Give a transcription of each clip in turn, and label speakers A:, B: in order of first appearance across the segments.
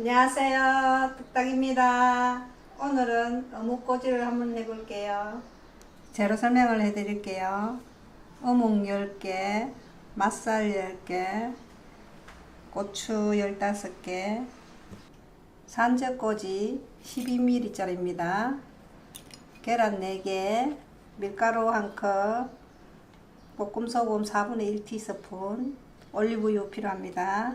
A: 안녕하세요. 뚝딱입니다. 오늘은 어묵꼬지를 한번 해볼게요. 재료 설명을 해드릴게요. 어묵 10개, 맛살 10개, 고추 15개, 산적꼬지 12ml짜리입니다. 계란 4개, 밀가루 1컵, 볶음소금 4분의 1 티스푼, 올리브유 필요합니다.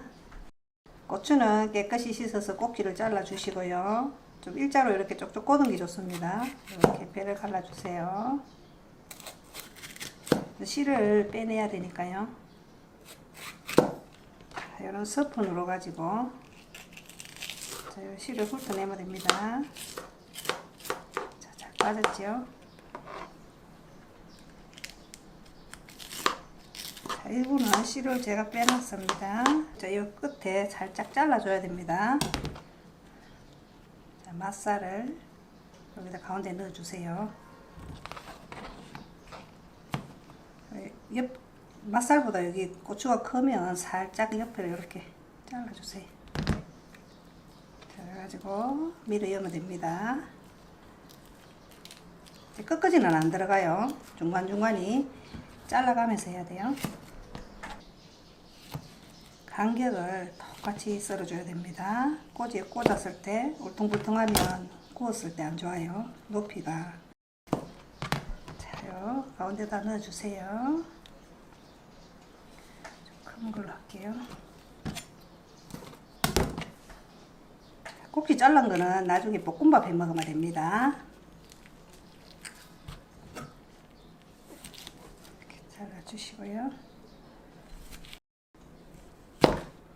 A: 고추는 깨끗이 씻어서 꼭지를 잘라 주시고요. 좀 일자로 이렇게 쪽쪽 꼬는 게 좋습니다. 이렇게 배를 갈라 주세요. 씨를 빼내야 되니까요. 자, 이런 스푼으로 가지고 자, 이 씨를 훑어내면 됩니다. 자, 잘 빠졌죠? 일부는 씨를 제가 빼놨습니다. 자, 이 끝에 살짝 잘라줘야 됩니다. 자, 맛살을 여기다 가운데 넣어주세요. 옆 맛살보다 여기 고추가 크면 살짝 옆에 이렇게 잘라주세요. 자, 그래가지고 밀어 여면 됩니다. 끝까지는 안 들어가요. 중간중간이 잘라가면서 해야 돼요. 간격을 똑같이 썰어줘야 됩니다. 꼬지에 꽂았을 때 울퉁불퉁하면 구웠을 때 안 좋아요. 높이가. 자요 가운데다 넣어주세요. 큰 걸로 할게요. 꼭지 잘란 거는 나중에 볶음밥 해 먹으면 됩니다. 잘라주시고요.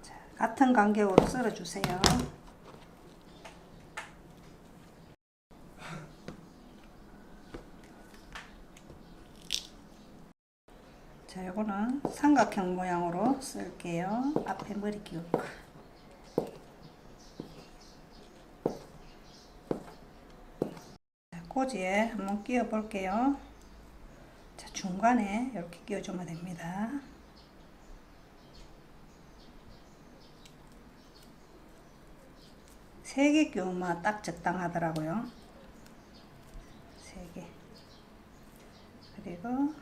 A: 자, 같은 간격으로 썰어주세요. 자, 요거는 삼각형 모양으로 쓸게요. 앞에 머리 끼우고. 자, 꼬지에 한번 끼워 볼게요. 자, 중간에 이렇게 끼워주면 됩니다. 세 개 끼우면 딱 적당하더라고요. 세 개. 그리고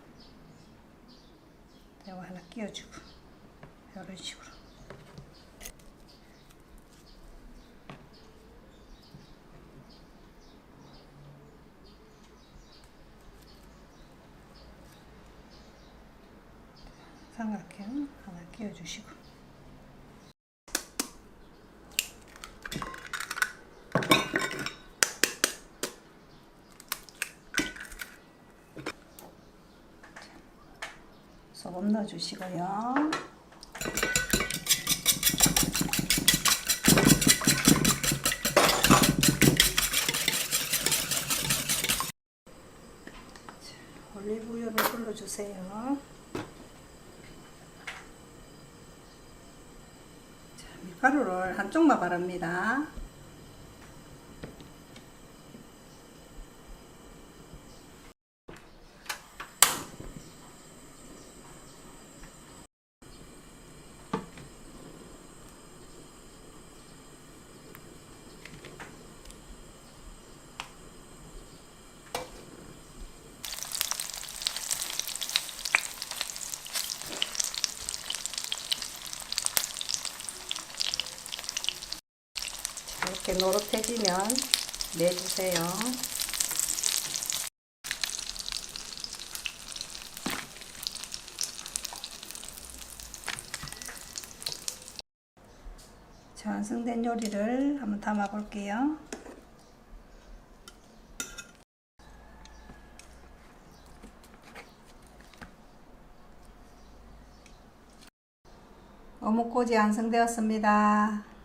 A: 이거 하나 끼워주고 이런 식으로 삼각형 하나 끼워주시고 소금 넣어주시고요. 올리브유를 불러주세요. 자, 밀가루를 한쪽만 바릅니다. 이렇게 노릇해지면 내주세요. 자, 완성된 요리를 한번 담아 볼게요. 어묵꼬지 완성되었습니다.